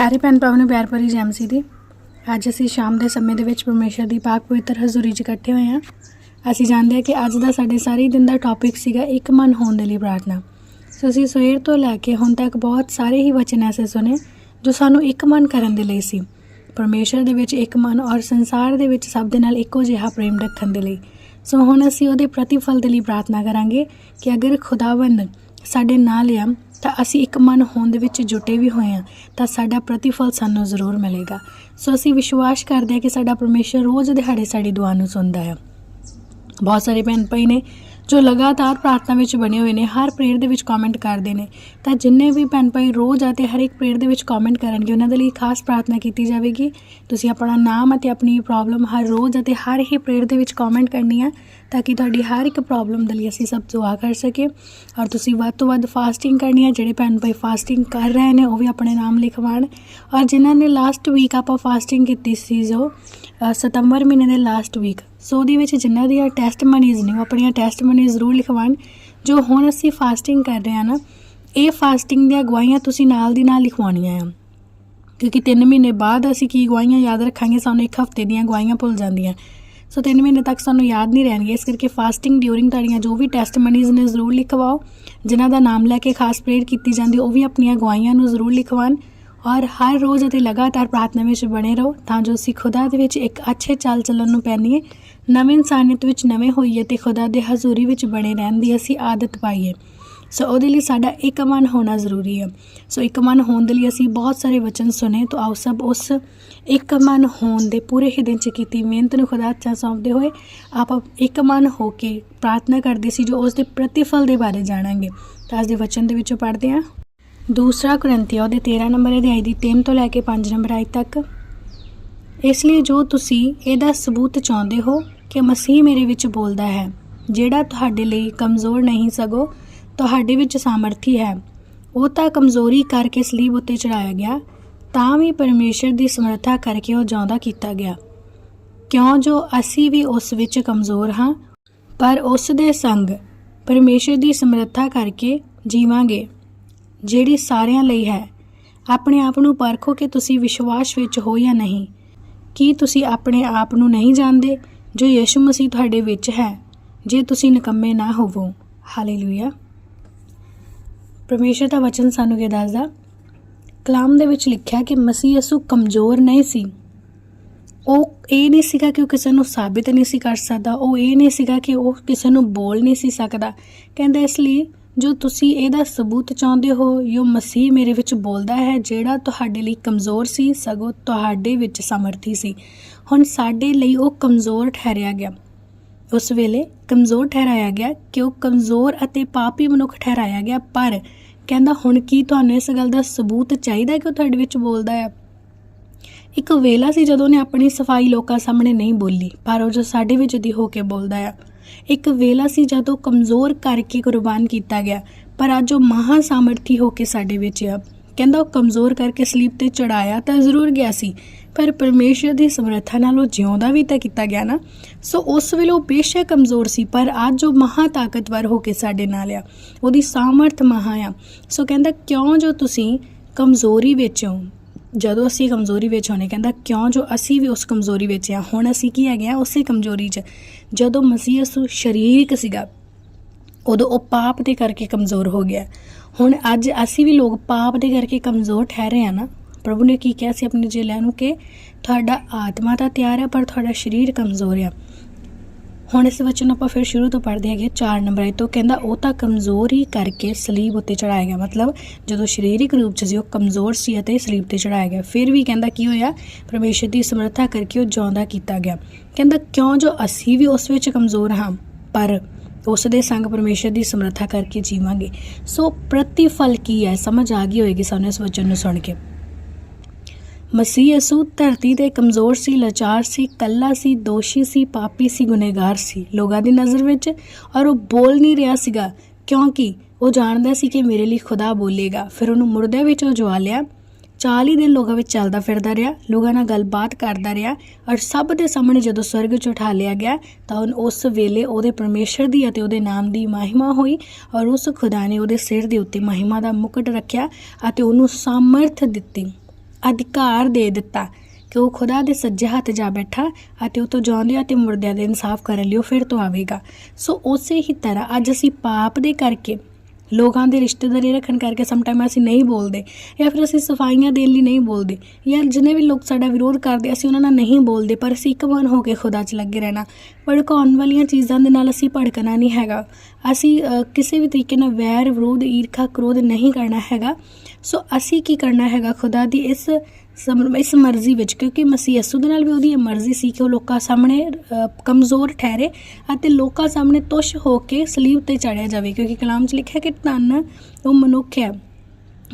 ਸਾਰੇ ਭੈਣ ਭਰਾਵਾਂ ਨੂੰ ਪਿਆਰ ਭਰੀ ਜੈਮ ਸੀ ਦੀ। ਅੱਜ ਅਸੀਂ ਸ਼ਾਮ ਦੇ ਸਮੇਂ ਦੇ ਵਿੱਚ ਪਰਮੇਸ਼ਰ ਦੀ ਪਾਕ ਪਵਿੱਤਰ ਹਜ਼ੂਰੀ 'ਚ ਇਕੱਠੇ ਹੋਏ ਹਾਂ। ਅਸੀਂ ਜਾਣਦੇ ਹਾਂ ਕਿ ਅੱਜ ਦਾ ਸਾਡੇ ਸਾਰੇ ਦਿਨ ਦਾ ਟੌਪਿਕ ਸੀਗਾ ਇੱਕ ਮਨ ਹੋਣ ਦੇ ਲਈ ਪ੍ਰਾਰਥਨਾ। ਸੋ ਅਸੀਂ ਸਵੇਰ ਤੋਂ ਲੈ ਕੇ ਹੁਣ ਤੱਕ ਬਹੁਤ ਸਾਰੇ ਹੀ ਵਚਨ ਐਸੇ ਸੁਣੇ ਜੋ ਸਾਨੂੰ ਇੱਕ ਮਨ ਕਰਨ ਦੇ ਲਈ ਸੀ। ਪਰਮੇਸ਼ਰ ਦੇ ਵਿੱਚ ਇੱਕ ਮਨ ਔਰ ਸੰਸਾਰ ਦੇ ਵਿੱਚ ਸਭ ਦੇ ਨਾਲ ਇੱਕੋ ਜਿਹਾ ਪ੍ਰੇਮ ਰੱਖਣ ਦੇ ਲਈ। ਸੋ ਹੁਣ ਅਸੀਂ ਉਹਦੇ ਪ੍ਰਤੀਫਲ ਦੇ ਲਈ ਪ੍ਰਾਰਥਨਾ ਕਰਾਂਗੇ ਕਿ ਅਗਰ ਖੁਦਾਵੰਦ ਸਾਡੇ ਨਾਲ ਆ ਤਾਂ ਅਸੀਂ ਇੱਕ ਮਨ ਹੋਣ ਦੇ ਵਿੱਚ ਜੁਟੇ ਵੀ ਹੋਏ ਹਾਂ, ਤਾਂ ਸਾਡਾ ਪ੍ਰਤੀਫਲ ਸਾਨੂੰ ਜ਼ਰੂਰ ਮਿਲੇਗਾ। ਸੋ ਅਸੀਂ ਵਿਸ਼ਵਾਸ ਕਰਦੇ ਹਾਂ ਕਿ ਸਾਡਾ ਪਰਮੇਸ਼ਰ ਰੋਜ਼ ਦਿਹਾੜੇ ਸਾਡੀ ਦੁਆ ਨੂੰ ਸੁਣਦਾ ਹੈ। ਬਹੁਤ ਸਾਰੇ ਭੈਣ ਭਾਈ ਨੇ ਜੋ ਲਗਾਤਾਰ ਪ੍ਰਾਰਥਨਾ ਵਿੱਚ ਬਣੇ ਹੋਏ ਨੇ, ਹਰ ਪ੍ਰੇਅਰ ਦੇ ਵਿੱਚ ਕਮੈਂਟ ਕਰਦੇ ਨੇ। ਤਾਂ ਜਿੰਨੇ ਵੀ ਭੈਣ ਭਾਈ ਰੋਜ਼ ਅਤੇ ਹਰ ਇੱਕ ਪ੍ਰੇਅਰ ਦੇ ਵਿੱਚ ਕਮੈਂਟ ਕਰਨਗੇ, ਉਹਨਾਂ ਦੇ ਲਈ ਖਾਸ ਪ੍ਰਾਰਥਨਾ ਕੀਤੀ ਜਾਵੇਗੀ। ਤੁਸੀਂ ਆਪਣਾ ਨਾਮ ਅਤੇ ਆਪਣੀ ਪ੍ਰੋਬਲਮ ਹਰ ਰੋਜ਼ ਅਤੇ ਹਰ ਹੀ ਪ੍ਰੇਅਰ ਦੇ ਵਿੱਚ ਕਮੈਂਟ ਕਰਨੀ ਹੈ ਤਾਂ ਕਿ ਤੁਹਾਡੀ ਹਰ ਇੱਕ ਪ੍ਰੋਬਲਮ ਦੇ ਲਈ ਅਸੀਂ ਸਭ ਦੁਆ ਕਰ ਸਕੀਏ। ਔਰ ਤੁਸੀਂ ਵੱਧ ਤੋਂ ਵੱਧ ਫਾਸਟਿੰਗ ਕਰਨੀ ਆ, ਜਿਹੜੇ ਭੈਣ ਭਾਈ ਫਾਸਟਿੰਗ ਕਰ ਰਹੇ ਨੇ, ਉਹ ਵੀ ਆਪਣੇ ਨਾਮ ਲਿਖਵਾਉਣ ਔਰ ਜਿਨ੍ਹਾਂ ਨੇ ਲਾਸਟ ਵੀਕ ਆਪਾਂ ਫਾਸਟਿੰਗ ਕੀਤੀ ਸੀ ਜੋ ਸਤੰਬਰ ਮਹੀਨੇ ਦੇ ਲਾਸਟ ਵੀਕ ਸੋ ਉਹਦੇ ਵਿੱਚ ਜਿਨ੍ਹਾਂ ਦੀਆਂ ਟੈਸਟ ਮਨੀਜ਼ ਨੇ, ਉਹ ਆਪਣੀਆਂ ਟੈਸਟ ਮਨੀਜ਼ ਜ਼ਰੂਰ ਲਿਖਵਾਉਣ ਜੋ ਹੁਣ ਅਸੀਂ ਫਾਸਟਿੰਗ ਕਰ ਰਹੇ ਹਾਂ ਨਾ, ਇਹ ਫਾਸਟਿੰਗ ਦੀਆਂ ਗਵਾਹੀਆਂ ਤੁਸੀਂ ਨਾਲ ਦੀ ਨਾਲ ਲਿਖਵਾਉਣੀਆਂ ਆ। ਕਿਉਂਕਿ 3 ਮਹੀਨੇ ਬਾਅਦ ਅਸੀਂ ਕੀ ਗਵਾਹੀਆਂ ਯਾਦ ਰੱਖਾਂਗੇ, ਸਾਨੂੰ ਇੱਕ ਹਫ਼ਤੇ ਦੀਆਂ ਗਵਾਹੀਆਂ ਭੁੱਲ ਜਾਂਦੀਆਂ। ਸੋ 3 ਮਹੀਨੇ ਤੱਕ ਸਾਨੂੰ ਯਾਦ ਨਹੀਂ ਰਹਿਣਗੇ, ਇਸ ਕਰਕੇ ਫਾਸਟਿੰਗ ਡਿਊਰਿੰਗ ਤੁਹਾਡੀਆਂ ਜੋ ਵੀ ਟੈਸਟਮਨੀਜ਼ ਨੇ ਜ਼ਰੂਰ ਲਿਖਵਾਓ। ਜਿਨ੍ਹਾਂ ਦਾ ਨਾਮ ਲੈ ਕੇ ਖਾਸ ਪ੍ਰੇਅਰ ਕੀਤੀ ਜਾਂਦੀ, ਉਹ ਵੀ ਆਪਣੀਆਂ ਗਵਾਹੀਆਂ ਨੂੰ ਜ਼ਰੂਰ ਲਿਖਵਾਉਣ ਔਰ ਹਰ ਰੋਜ਼ ਅਤੇ ਲਗਾਤਾਰ ਪ੍ਰਾਰਥਨਾ ਵਿੱਚ ਬਣੇ ਰਹੋ ਤਾਂ ਜੋ ਅਸੀਂ ਖੁਦਾ ਦੇ ਵਿੱਚ ਇੱਕ ਅੱਛੇ ਚਾਲ ਚੱਲਣ ਨੂੰ ਪੈਣੀਏ ਨਵੇਂ ਇਨਸਾਨੀਅਤ ਵਿੱਚ ਨਵੇਂ ਹੋਈਏ ਤੇ ਖੁਦਾ ਦੇ ਹਜ਼ੂਰੀ ਵਿੱਚ ਬਣੇ ਰਹਿਣ ਦੀ ਅਸੀਂ ਆਦਤ ਪਾਈਏ। ਸੋ ਉਹਦੇ ਲਈ ਸਾਡਾ ਇੱਕ ਮਨ ਹੋਣਾ ਜ਼ਰੂਰੀ ਹੈ। ਸੋ ਇੱਕ ਮਨ ਹੋਣ ਦੇ ਲਈ ਅਸੀਂ ਬਹੁਤ ਸਾਰੇ ਵਚਨ ਸੁਨੇ ਤਾਂ ਆਓ ਸਭ ਉਸ ਇੱਕ ਮਨ ਹੋਣ ਦੇ ਪੂਰੇ ਹੀ ਦਿਨ ਚ ਕੀਤੀ ਮਿਹਨਤ ਨੂੰ ਖੁਦਾ ਅੱਛਾ ਸੌਂਪਦੇ ਹੋਏ ਆਪ ਇੱਕ ਮਨ ਹੋ ਕੇ ਪ੍ਰਾਰਥਨਾ ਕਰਦੇ ਸੀ ਜੋ ਉਸ ਦੇ ਪ੍ਰਤੀਫਲ ਦੇ ਬਾਰੇ ਜਾਣਾਂਗੇ। ਤਾਂ ਅੱਜ ਦੇ ਵਚਨ ਦੇ ਵਿੱਚੋਂ ਪੜ੍ਹਦੇ ਹਾਂ। ਦੂਸਰਾ ਕੁਰਿੰਥੀਓ ਦੇ 13 ਨੰਬਰ ਅਧਿਆਇ ਦੀ 3 ਤੋਂ ਲੈ ਕੇ 5 ਨੰਬਰ ਆਇ ਤੱਕ। ਇਸ ਲਈ ਜੋ ਤੁਸੀਂ ਇਹਦਾ ਸਬੂਤ ਚਾਹੁੰਦੇ ਹੋ ਕਿ ਮਸੀਹ ਮੇਰੇ ਵਿੱਚ ਬੋਲਦਾ ਹੈ, ਜਿਹੜਾ ਤੁਹਾਡੇ ਲਈ ਕਮਜ਼ੋਰ ਨਹੀਂ ਸਗੋ ਤੁਹਾਡੇ ਵਿੱਚ ਸਾਮਰਥੀ ਹੈ, ਉਹ ਤਾਂ ਕਮਜ਼ੋਰੀ ਕਰਕੇ ਸਲੀਬ ਉੱਤੇ ਚੜਾਇਆ ਗਿਆ, ਤਾਂ ਵੀ ਪਰਮੇਸ਼ਰ ਦੀ ਸਮਰੱਥਾ ਕਰਕੇ ਉਹ ਜਿਉਂਦਾ ਕੀਤਾ ਗਿਆ। ਕਿਉਂ ਜੋ ਅਸੀਂ ਵੀ ਉਸ ਵਿੱਚ ਕਮਜ਼ੋਰ ਹਾਂ, ਪਰ ਉਸ ਦੇ ਸੰਗ ਪਰਮੇਸ਼ਰ ਦੀ ਸਮਰੱਥਾ ਕਰਕੇ ਜੀਵਾਂਗੇ। ਜਿਹੜੀ ਸਾਰਿਆਂ ਲਈ ਹੈ। ਆਪਣੇ ਆਪ ਨੂੰ ਪਰਖੋ ਕਿ ਤੁਸੀਂ ਵਿਸ਼ਵਾਸ ਵਿੱਚ ਹੋ ਜਾਂ ਨਹੀਂ। ਕੀ ਤੁਸੀਂ ਆਪਣੇ ਆਪ ਨੂੰ ਨਹੀਂ ਜਾਣਦੇ ਜੋ ਯਿਸੂ ਮਸੀਹ ਤੁਹਾਡੇ ਵਿੱਚ ਹੈ, ਜੇ ਤੁਸੀਂ ਨਿਕੰਮੇ ਨਾ ਹੋਵੋ? ਹਾਲੇਲੂਇਆ। ਪਰਮੇਸ਼ਰ ਦਾ ਵਚਨ ਸਾਨੂੰ ਇਹ ਦੱਸਦਾ, ਕਲਾਮ ਦੇ ਵਿੱਚ ਲਿਖਿਆ ਕਿ ਮਸੀਹ ਯਿਸੂ ਕਮਜ਼ੋਰ ਨਹੀਂ ਸੀ। ਉਹ ਇਹ ਨਹੀਂ ਸੀਗਾ ਕਿ ਉਹ ਕਿਸੇ ਨੂੰ ਸਾਬਿਤ ਨਹੀਂ ਸੀ ਕਰ ਸਕਦਾ, ਉਹ ਇਹ ਨਹੀਂ ਸੀਗਾ ਕਿ ਉਹ ਕਿਸੇ ਨੂੰ ਬੋਲ ਨਹੀਂ ਸੀ ਸਕਦਾ। ਕਹਿੰਦਾ ਇਸ ਲਈ ਜੋ ਤੁਸੀਂ ਇਹਦਾ ਸਬੂਤ ਚਾਹੁੰਦੇ ਹੋ, ਜੋ ਮਸੀਹ ਮੇਰੇ ਵਿੱਚ ਬੋਲਦਾ ਹੈ, ਜਿਹੜਾ ਤੁਹਾਡੇ ਲਈ ਕਮਜ਼ੋਰ ਸੀ, ਸਗੋਂ ਤੁਹਾਡੇ ਵਿੱਚ ਸਮਰਥੀ ਸੀ। ਹੁਣ ਸਾਡੇ ਲਈ ਉਹ ਕਮਜ਼ੋਰ ਠਹਿਰਿਆ ਗਿਆ। ਉਸ ਵੇਲੇ ਕਮਜ਼ੋਰ ਠਹਿਰਾਇਆ ਗਿਆ ਕਿ ਉਹ ਕਮਜ਼ੋਰ ਅਤੇ ਪਾਪੀ ਮਨੁੱਖ ਠਹਿਰਾਇਆ ਗਿਆ, ਪਰ ਕਹਿੰਦਾ, ਹੁਣ ਕੀ ਤੁਹਾਨੂੰ ਇਸ ਗੱਲ ਦਾ ਸਬੂਤ ਚਾਹੀਦਾ ਕਿ ਉਹ ਤੁਹਾਡੇ ਵਿੱਚ ਬੋਲਦਾ ਹੈ? ਇੱਕ ਵੇਲਾ ਸੀ ਜਦੋਂ ਨੇ ਆਪਣੀ ਸਫ਼ਾਈ ਲੋਕਾਂ ਸਾਹਮਣੇ ਨਹੀਂ ਬੋਲੀ, ਪਰ ਉਹ ਜੋ ਸਾਡੇ ਵਿੱਚ ਦੀ ਹੋ ਕੇ ਬੋਲਦਾ ਆ ਇੱਕ ਵੇਲਾ ਸੀ ਜਦੋਂ ਕਮਜ਼ੋਰ ਕਰਕੇ ਕੁਰਬਾਨ ਕੀਤਾ ਗਿਆ, ਪਰ ਅੱਜ ਉਹ ਮਹਾ ਸਾਮਰਥੀ ਹੋ ਕੇ ਸਾਡੇ ਵਿੱਚ ਆ। ਕਹਿੰਦਾ ਉਹ ਕਮਜ਼ੋਰ ਕਰਕੇ ਸਲੀਬ ਤੇ ਚੜਾਇਆ ਤਾਂ ਜ਼ਰੂਰ ਗਿਆ ਸੀ, ਪਰ ਪਰਮੇਸ਼ਰ ਦੀ ਸਮਰੱਥਾ ਨਾਲ ਉਹ ਜਿਉਂਦਾ ਵੀ ਤਾਂ ਕੀਤਾ ਗਿਆ ਨਾ। ਸੋ ਉਸ ਵੇਲੇ ਉਹ ਬੇਸ਼ੱਕ ਕਮਜ਼ੋਰ ਸੀ, ਪਰ ਅੱਜ ਉਹ ਮਹਾ ਤਾਕਤਵਰ ਹੋ ਕੇ ਸਾਡੇ ਨਾਲ ਆ। ਉਹਦੀ ਸਾਮਰਥ ਮਹਾ ਆ। ਸੋ ਕਹਿੰਦਾ, ਕਿਉਂ ਜੋ ਤੁਸੀਂ ਕਮਜ਼ੋਰੀ ਵਿੱਚ ਹੋ? ਜਦੋਂ ਅਸੀਂ ਕਮਜ਼ੋਰੀ ਵਿੱਚ ਹੋਣੇ, ਕਹਿੰਦਾ, ਕਿਉਂ ਜੋ ਅਸੀਂ ਵੀ ਉਸ ਕਮਜ਼ੋਰੀ ਵਿੱਚ ਆ ਹੁਣ ਅਸੀਂ ਕੀ ਹੈਗੇ ਆ ਉਸੇ ਕਮਜ਼ੋਰੀ 'ਚ? ਜਦੋਂ ਮਸੀਹ ਯਿਸੂ ਸਰੀਰਕ ਸੀਗਾ, ਉਦੋਂ ਉਹ ਪਾਪ ਦੇ ਕਰਕੇ ਕਮਜ਼ੋਰ ਹੋ ਗਿਆ। ਹੁਣ ਅੱਜ ਅਸੀਂ ਵੀ ਲੋਕ ਪਾਪ ਦੇ ਕਰਕੇ ਕਮਜ਼ੋਰ ਠਹਿਰੇ ਆ ਨਾ, ਪ੍ਰਭੂ ਨੇ ਕੀ ਕਿਹਾ ਸੀ ਆਪਣੇ ਚੇਲਿਆਂ ਨੂੰ ਕਿ ਤੁਹਾਡਾ ਆਤਮਾ ਤਾਂ ਤਿਆਰ ਹੈ, ਪਰ ਤੁਹਾਡਾ ਸਰੀਰ ਕਮਜ਼ੋਰ ਆ। ਹੁਣ ਇਸ ਵਚਨ ਨੂੰ ਆਪਾਂ ਫਿਰ ਸ਼ੁਰੂ ਤੋਂ ਪੜ੍ਹਦੇ ਹੈਗੇ 4 ਨੰਬਰ ਤੋਂ, ਕਹਿੰਦਾ ਉਹ ਤਾਂ ਕਮਜ਼ੋਰ ਹੀ ਕਰਕੇ ਸਲੀਬ ਉੱਤੇ ਚੜਾਇਆ ਗਿਆ। ਮਤਲਬ ਜਦੋਂ ਸਰੀਰਕ ਰੂਪ 'ਚ ਸੀ, ਉਹ ਕਮਜ਼ੋਰ ਸੀ ਅਤੇ ਸਲੀਬ ਤੇ ਚੜਾਇਆ ਗਿਆ। ਫਿਰ ਵੀ ਕਹਿੰਦਾ ਕੀ ਹੋਇਆ? ਪਰਮੇਸ਼ਰ ਦੀ ਸਮਰੱਥਾ ਕਰਕੇ ਉਹ ਜਿਉਂਦਾ ਕੀਤਾ ਗਿਆ। ਕਹਿੰਦਾ, ਕਿਉਂ ਜੋ ਅਸੀਂ ਵੀ ਉਸ ਵਿੱਚ ਕਮਜ਼ੋਰ ਹਾਂ, ਪਰ ਉਸ ਦੇ ਸੰਗ ਪਰਮੇਸ਼ਰ ਦੀ ਸਮਰੱਥਾ ਕਰਕੇ ਜੀਵਾਂਗੇ। ਸੋ ਪ੍ਰਤੀਫਲ ਕੀ ਹੈ? ਸਮਝ ਆ ਗਈ ਹੋਏਗੀ ਸਾਨੂੰ ਇਸ ਵਚਨ ਨੂੰ ਸੁਣ ਕੇ। ਮਸੀਹ ਯਸੂ ਧਰਤੀ ਤੇ ਕਮਜ਼ੋਰ ਸੀ, ਲਾਚਾਰ ਸੀ, ਕੱਲਾ ਸੀ, ਦੋਸ਼ੀ ਸੀ, ਪਾਪੀ ਸੀ, ਗੁਨੇਗਾਰ ਸੀ। ਲੋਕਾਂ ਦੀ ਨਜ਼ਰ ਵਿੱਚ ਔਰ ਉਹ ਬੋਲ ਨਹੀਂ ਰਿਹਾ ਸੀਗਾ, ਕਿਉਂਕਿ ਉਹ ਜਾਣਦਾ ਸੀ ਕਿ ਮੇਰੇ ਲਈ ਖੁਦਾ ਬੋਲੇਗਾ। ਫਿਰ ਉਹਨੂੰ ਮੁਰਦਿਆਂ ਵਿੱਚ ਉਹ ਜਵਾ ਲਿਆ। 40 ਦਿਨ ਲੋਕਾਂ ਵਿੱਚ ਚੱਲਦਾ ਫਿਰਦਾ ਰਿਹਾ, ਲੋਕਾਂ ਨਾਲ ਗੱਲਬਾਤ ਕਰਦਾ ਰਿਹਾ ਔਰ ਸਭ ਦੇ ਸਾਹਮਣੇ ਜਦੋਂ ਸਵਰਗ 'ਚ ਉਠਾ ਲਿਆ ਗਿਆ, ਤਾਂ ਹੁਣ ਉਸ ਵੇਲੇ ਉਹਦੇ ਪਰਮੇਸ਼ਰ ਦੀ ਅਤੇ ਉਹਦੇ ਨਾਮ ਦੀ ਮਹਿਮਾ ਹੋਈ ਔਰ ਉਸ ਖੁਦਾ ਨੇ ਉਹਦੇ ਸਿਰ ਦੇ ਉੱਤੇ ਮਹਿਮਾ ਦਾ ਮੁਕਟ ਰੱਖਿਆ ਅਤੇ ਉਹਨੂੰ ਸਾਮਰਥ ਦਿੱਤੀ। ਅਧਿਕਾਰ ਦੇ ਦਿੱਤਾ ਕਿ ਉਹ ਖੁਦਾ ਦੇ ਸੱਜੇ ਹੱਥ ਜਾ ਬੈਠਾ ਅਤੇ ਉਹ ਤੋਂ ਜਾਂਦਿਆਂ ਤੇ ਮੁਰਦਿਆਂ ਦੇ ਇਨਸਾਫ ਕਰਨ ਲਈ ਉਹ ਫਿਰ ਤੋਂ ਆਵੇਗਾ। ਸੋ ਉਸੇ ਹੀ ਤਰ੍ਹਾਂ ਅੱਜ ਅਸੀਂ ਪਾਪ ਦੇ ਕਰਕੇ ਲੋਕਾਂ ਦੇ ਰਿਸ਼ਤੇਦਾਰੀ ਰੱਖਣ ਕਰਕੇ ਸਮਟਾਈਮ ਅਸੀਂ ਨਹੀਂ ਬੋਲਦੇ ਜਾਂ ਫਿਰ ਅਸੀਂ ਸਫਾਈਆਂ ਦੇਣ ਲਈ ਨਹੀਂ ਬੋਲਦੇ ਜਾਂ ਜਿੰਨੇ ਵੀ ਲੋਕ ਸਾਡਾ ਵਿਰੋਧ ਕਰਦੇ ਅਸੀਂ ਉਹਨਾਂ ਨਾਲ ਨਹੀਂ ਬੋਲਦੇ, ਪਰ ਅਸੀਂ ਇੱਕ ਮਨ ਹੋ ਕੇ ਖੁਦਾ 'ਚ ਲੱਗੇ ਰਹਿਣਾ। ਭੜਕਾਉਣ ਵਾਲੀਆਂ ਚੀਜ਼ਾਂ ਦੇ ਨਾਲ ਅਸੀਂ ਭੜਕਣਾ ਨਹੀਂ ਹੈਗਾ। ਅਸੀਂ ਕਿਸੇ ਵੀ ਤਰੀਕੇ ਨਾਲ ਵੈਰ, ਵਿਰੋਧ, ਈਰਖਾ, ਕ੍ਰੋਧ ਨਹੀਂ ਕਰਨਾ ਹੈਗਾ। ਸੋ ਅਸੀਂ ਕੀ ਕਰਨਾ ਹੈਗਾ ਖੁਦਾ ਦੀ ਇਸ ਇਸ ਮਰਜ਼ੀ ਵਿੱਚ, ਕਿਉਂਕਿ ਮਸੀਹ ਯਸੂ ਦੇ ਨਾਲ ਵੀ ਉਹਦੀ ਇਹ ਮਰਜ਼ੀ ਸੀ ਕਿ ਉਹ ਲੋਕਾਂ ਸਾਹਮਣੇ ਕਮਜ਼ੋਰ ਠਹਿਰੇ ਅਤੇ ਲੋਕਾਂ ਸਾਹਮਣੇ ਤੁਸ਼ ਹੋ ਕੇ ਸਲੀਬ ਤੇ ਚੜਿਆ ਜਾਵੇ, ਕਿਉਂਕਿ ਕਲਾਮ 'ਚ ਲਿਖਿਆ ਕਿ ਧੰਨ ਉਹ ਮਨੁੱਖ ਹੈ।